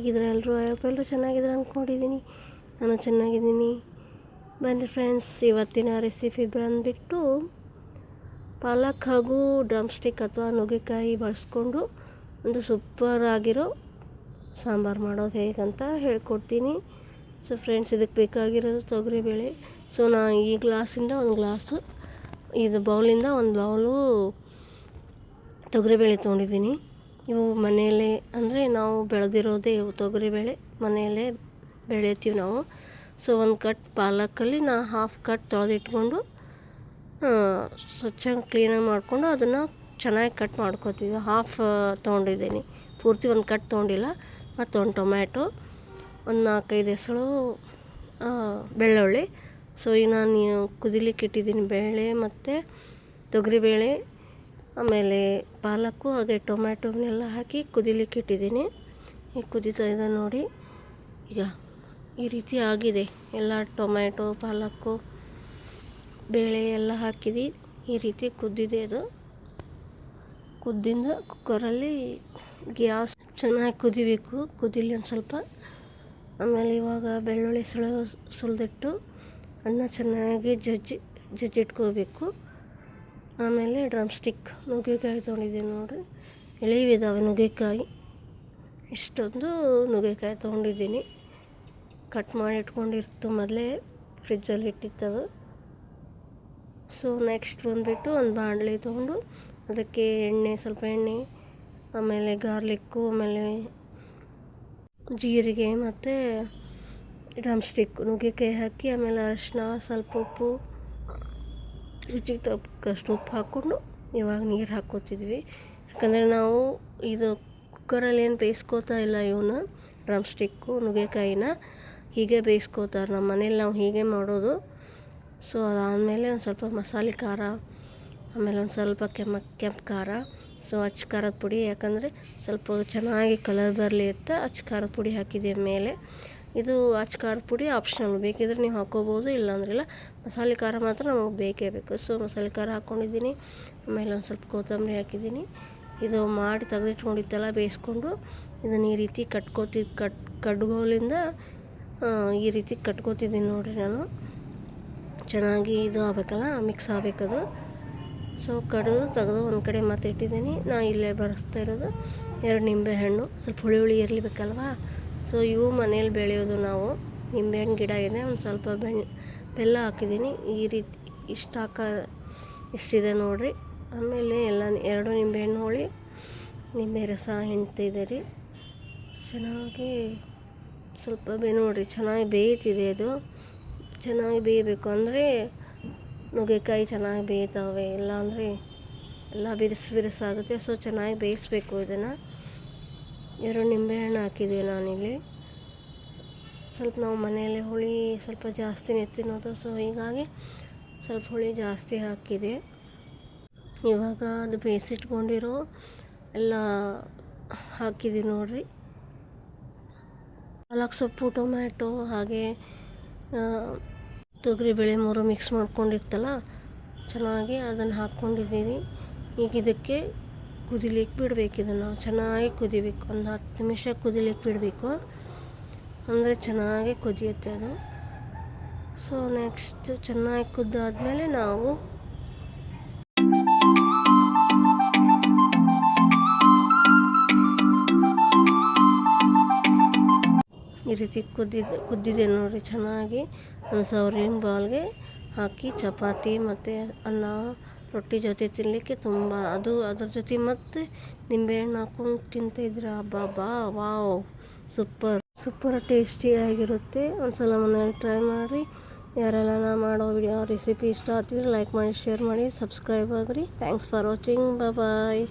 ಹೇಗಿದ್ರೆ ಎಲ್ಲರೂ ಎಲ್ಲರೂ ಚೆನ್ನಾಗಿದ್ರೆ ಅಂದ್ಕೊಂಡಿದ್ದೀನಿ. ನಾನು ಚೆನ್ನಾಗಿದ್ದೀನಿ. ಬನ್ನಿ ಫ್ರೆಂಡ್ಸ್ ಇವತ್ತಿನ ರೆಸಿಪಿ ಬಂದುಬಿಟ್ಟು ಪಾಲಕ್ ಹಾಗೂ ಡ್ರಮ್ ಸ್ಟಿಕ್ ಅಥವಾ ನುಗ್ಗೆಕಾಯಿ ಬಳಸ್ಕೊಂಡು ಒಂದು ಸೂಪರ್ ಆಗಿರೋ ಸಾಂಬಾರು ಮಾಡೋದು ಹೇಗಂತ ಹೇಳ್ಕೊಡ್ತೀನಿ. ಸೊ ಫ್ರೆಂಡ್ಸ್ ಇದಕ್ಕೆ ಬೇಕಾಗಿರೋದು ತೊಗರಿಬೇಳೆ. ಸೊ ನಾ ಈ ಗ್ಲಾಸಿಂದ ಒಂದು ಗ್ಲಾಸು, ಇದು ಬೌಲಿಂದ ಒಂದು ಬೌಲು ತೊಗರಿಬೇಳೆ ತೊಗೊಂಡಿದ್ದೀನಿ. ಇವು ಮನೆಯಲ್ಲೇ ಅಂದರೆ ನಾವು ಬೆಳೆದಿರೋದೇ ಇವು ತೊಗರಿಬೇಳೆ ಮನೆಯಲ್ಲೇ ಬೆಳಿತೀವಿ ನಾವು. ಸೊ ಒಂದು ಕಟ್ ಪಾಲಕಲ್ಲಿ ನಾ ಹಾಫ್ ಕಟ್ ತೊಳೆದಿಟ್ಕೊಂಡು ಸ್ವಚ್ಛಾಗಿ ಕ್ಲೀನಾಗಿ ಮಾಡಿಕೊಂಡು ಅದನ್ನು ಚೆನ್ನಾಗಿ ಕಟ್ ಮಾಡ್ಕೋತೀವಿ. ಹಾಫ್ ತೊಗೊಂಡಿದ್ದೀನಿ. ಪೂರ್ತಿ ಒಂದು ಕಟ್ ತೊಗೊಂಡಿಲ್ಲ. ಮತ್ತು ಒಂದು ಟೊಮ್ಯಾಟೊ, ಒಂದು ನಾಲ್ಕೈದು ಹೆಸಳು ಬೆಳ್ಳುಳ್ಳಿ. ಸೊ ಈಗ ನಾನು ಕುದಿಲಿಕ್ಕೆ ಇಟ್ಟಿದ್ದೀನಿ ಬೇಳೆ ಮತ್ತು ತೊಗರಿಬೇಳೆ ಆಮೇಲೆ ಪಾಲಕ್ಕು, ಹಾಗೆ ಟೊಮ್ಯಾಟೊನೆಲ್ಲ ಹಾಕಿ ಕುದಿಲಿಕ್ಕೆ ಇಟ್ಟಿದ್ದೀನಿ. ಈ ಕುದೀತಾ ಇದೆ ನೋಡಿ. ಈಗ ಈ ರೀತಿ ಆಗಿದೆ. ಎಲ್ಲ ಟೊಮ್ಯಾಟೊ, ಪಾಲಕ್ಕು, ಬೇಳೆ ಎಲ್ಲ ಹಾಕಿದ್ದು ಈ ರೀತಿ ಕುದ್ದಿದೆ ಅದು. ಕುದ್ದಿಂದ ಕುಕ್ಕರಲ್ಲಿ ಗ್ಯಾಸ್ ಚೆನ್ನಾಗಿ ಕುದಿಬೇಕು. ಕುದಿಲಿ ಒಂದು ಸ್ವಲ್ಪ. ಆಮೇಲೆ ಇವಾಗ ಬೆಳ್ಳುಳ್ಳಿ ಸುಳ ಸುಲಿದಿಟ್ಟು ಅದನ್ನ ಚೆನ್ನಾಗಿ ಜಜ್ಜಿ, ಜಜ್ಜಿಟ್ಕೋಬೇಕು. ಆಮೇಲೆ ಡ್ರಮ್ ಸ್ಟಿಕ್ ನುಗ್ಗೆಕಾಯಿ ತೊಗೊಂಡಿದ್ದೀನಿ ನೋಡಿರಿ. ಎಳೆವಿದ್ದಾವೆ ನುಗ್ಗೆಕಾಯಿ. ಇಷ್ಟೊಂದು ನುಗ್ಗೆಕಾಯಿ ತೊಗೊಂಡಿದ್ದೀನಿ. ಕಟ್ ಮಾಡಿ ಇಟ್ಕೊಂಡಿರ್ತು ಮೊದಲೇ ಫ್ರಿಜ್ಜಲ್ಲಿ ಇಟ್ಟಿತ್ತದು. ಸೊ ನೆಕ್ಸ್ಟ್ ಬಂದುಬಿಟ್ಟು ಒಂದು ಬಾಣಲೆ ತೊಗೊಂಡು ಅದಕ್ಕೆ ಎಣ್ಣೆ, ಸ್ವಲ್ಪ ಎಣ್ಣೆ, ಆಮೇಲೆ ಗಾರ್ಲಿಕ್ಕು, ಆಮೇಲೆ ಜೀರಿಗೆ ಮತ್ತು ಡ್ರಮ್ ಸ್ಟಿಕ್ ನುಗ್ಗೆಕಾಯಿ ಹಾಕಿ ಆಮೇಲೆ ಅರಿಶಿನ ಸ್ವಲ್ಪ ಉಪ್ಪು ರುಚಿಗೆ ತಕ್ಕಷ್ಟು ಉಪ್ಪು ಹಾಕ್ಕೊಂಡು ಇವಾಗ ನೀರು ಹಾಕ್ಕೊತಿದ್ವಿ. ಯಾಕಂದರೆ ನಾವು ಇದು ಕುಕ್ಕರಲ್ಲಿ ಏನು ಬೇಯಿಸ್ಕೋತಾ ಇಲ್ಲ ಇವನ್ನ ಡ್ರಮ್ ಸ್ಟಿಕ್ಕು ನುಗ್ಗೆಕಾಯಿನ, ಹೀಗೆ ಬೇಯಿಸ್ಕೋತಾರೆ. ನಮ್ಮ ಮನೇಲಿ ನಾವು ಹೀಗೆ ಮಾಡೋದು. ಸೊ ಅದಾದಮೇಲೆ ಒಂದು ಸ್ವಲ್ಪ ಮಸಾಲೆ ಖಾರ, ಆಮೇಲೆ ಒಂದು ಸ್ವಲ್ಪ ಕೆಮ್ಮ ಕೆಂಪು ಖಾರ ಸೊ ಅಚ್ಚ ಖಾರದ ಪುಡಿ. ಯಾಕಂದರೆ ಸ್ವಲ್ಪ ಚೆನ್ನಾಗಿ ಕಲರ್ ಬರಲಿ ಅಂತ ಅಚ್ಚ ಖಾರದ ಪುಡಿ ಹಾಕಿದೆ ಮೇಲೆ. ಇದು ಅಚ್ಚ ಖಾರದ ಪುಡಿ ಆಪ್ಷನಲ್ ಬೇಕಿದ್ರೆ ನೀವು ಹಾಕ್ಕೋಬೋದು ಇಲ್ಲಾಂದ್ರಿಲ್ಲ ಮಸಾಲೆ ಖಾರ ಮಾತ್ರ ನಮಗೆ ಬೇಕೇ ಬೇಕು. ಸೊ ಮಸಾಲೆ ಖಾರ ಹಾಕ್ಕೊಂಡಿದ್ದೀನಿ ಆಮೇಲೆ ಒಂದು ಸ್ವಲ್ಪ ಕೊತ್ತಂಬರಿ ಹಾಕಿದ್ದೀನಿ. ಇದು ಮಾಡಿ ತೆಗೆದಿಟ್ಕೊಂಡಿತ್ತಲ್ಲ, ಬೇಯಿಸ್ಕೊಂಡು ಇದನ್ನು ಈ ರೀತಿ ಕಟ್ಕೋತಿ, ಕಟ್, ಕಡ್ಗೋಲಿಂದ ಈ ರೀತಿ ಕಟ್ಕೋತಿದ್ದೀನಿ ನೋಡಿರಿ ನಾನು. ಚೆನ್ನಾಗಿ ಇದು ಆಗಬೇಕಲ್ಲ ಮಿಕ್ಸ್ ಆಗಬೇಕದು. ಸೊ ಕಡಿದು ತೆಗೆದು ಒಂದು ಕಡೆ ಮತ್ತೆ ಇಟ್ಟಿದ್ದೀನಿ. ನಾ ಇಲ್ಲೇ ಬರೆಸ್ತಾ ಇರೋದು. ಎರಡು ನಿಂಬೆ ಹಣ್ಣು. ಸ್ವಲ್ಪ ಹುಳಿ ಹುಳಿ ಇರಲಿಬೇಕಲ್ವಾ ಸೊ ಇವು ಮನೇಲಿ ಬೆಳೆಯೋದು ನಾವು. ನಿಂಬೆಹಣ್ಣು ಗಿಡ ಇದೆ, ಒಂದು ಸ್ವಲ್ಪ ಬೆಣ್ಣೆ, ಬೆಲ್ಲ ಹಾಕಿದ್ದೀನಿ. ಈ ರೀತಿ ಇಷ್ಟು ಹಾಕ ಇಷ್ಟಿದೆ ನೋಡಿರಿ. ಆಮೇಲೆ ಎಲ್ಲ ಎರಡು ನಿಂಬೆಹಣ್ಣು ಹೋಳಿ, ನಿಂಬೆ ರಸ ಹಿಂಡ್ತಿದೆ ರೀ. ಚೆನ್ನಾಗಿ ಸ್ವಲ್ಪ ಬೇ, ನೋಡಿರಿ, ಚೆನ್ನಾಗಿ ಬೇಯ್ತಿದೆ ಅದು. ಚೆನ್ನಾಗಿ ಬೇಯಬೇಕು ಅಂದರೆ ನುಗ್ಗೆಕಾಯಿ ಚೆನ್ನಾಗಿ ಬೇಯ್ತಾವೆ. ಇಲ್ಲಾಂದರೆ ಎಲ್ಲ ಬಿರುಸು ಬಿರುಸಾಗುತ್ತೆ ಸೊ ಚೆನ್ನಾಗಿ ಬೇಯಿಸ್ಬೇಕು ಇದನ್ನು. ಎರಡು ನಿಂಬೆಹಣ್ಣು ಹಾಕಿದ್ದೀವಿ ನಾನಿಲ್ಲಿ. ಸ್ವಲ್ಪ ನಾವು ಮನೆಯಲ್ಲಿ ಹುಳಿ ಸ್ವಲ್ಪ ಜಾಸ್ತಿನೇ ತಿನ್ನೋದು ಸೊ ಹೀಗಾಗಿ ಸ್ವಲ್ಪ ಹುಳಿ ಜಾಸ್ತಿ ಹಾಕಿದೆ. ಇವಾಗ ಅದು ಬೇಯಿಸಿಟ್ಕೊಂಡಿರೋ ಎಲ್ಲ ಹಾಕಿದ್ದೀವಿ ನೋಡಿರಿ. ಪಾಲಕ್ ಸೊಪ್ಪು ಟೊಮ್ಯಾಟೊ, ಹಾಗೆ ತೊಗರಿಬೇಳೆ ಮೂರು ಮಿಕ್ಸ್ ಮಾಡ್ಕೊಂಡಿರ್ತಲ್ಲ, ಚೆನ್ನಾಗಿ ಅದನ್ನು ಹಾಕ್ಕೊಂಡಿದ್ದೀವಿ. ಈಗ ಇದಕ್ಕೆ ಕುದಿಲಿಕ್ಕೆ ಬಿಡಬೇಕು ಇದನ್ನು. ಚೆನ್ನಾಗಿ ಕುದಿಬೇಕು. ಒಂದು ಹತ್ತು ನಿಮಿಷ ಕುದಿಲಿಕ್ಕೆ ಬಿಡಬೇಕು. ಅಂದರೆ ಚೆನ್ನಾಗಿ ಕುದಿಯುತ್ತೆ ಅದು. ಸೊ ನೆಕ್ಸ್ಟ್ ಚೆನ್ನಾಗಿ ಕುದ್ದಾದಮೇಲೆ ನಾವು ಈ ರೀತಿ ಕುದ್ದಿದ್ದು ಕುದ್ದಿದೆ ನೋಡಿರಿ ಚೆನ್ನಾಗಿ. ಒಂದು ಸೌರಿನ ಬಾಲ್ಗೆ ಹಾಕಿ ಚಪಾತಿ ಮತ್ತು ಅನ್ನ ರೊಟ್ಟಿ ಜೊತೆ ತಿನ್ನಲಿಕ್ಕೆ ತುಂಬ, ಅದು ಅದ್ರ ಜೊತೆ ಮತ್ತು ನಿಂಬೆಹಣ್ಣು ಹಾಕ್ಕೊಂಡು ಅಬ್ಬಾ ಅಬ್ಬಬ್ಬಾ, ವಾವ್, ಸೂಪರ್. ಸೂಪರ್ ಟೇಸ್ಟಿಯಾಗಿರುತ್ತೆ ಒಂದು ಸಲ ಮನೇಲಿ ಟ್ರೈ ಮಾಡಿರಿ ಯಾರೆಲ್ಲ ನಾ ಮಾಡೋ ವಿಡಿಯೋ ರೆಸಿಪಿ ಇಷ್ಟ ಆಗ್ತಿದ್ರೆ ಲೈಕ್ ಮಾಡಿ ಶೇರ್ ಮಾಡಿ ಸಬ್ಸ್ಕ್ರೈಬ್ ಆಗಿರಿ. Thanks for watching bye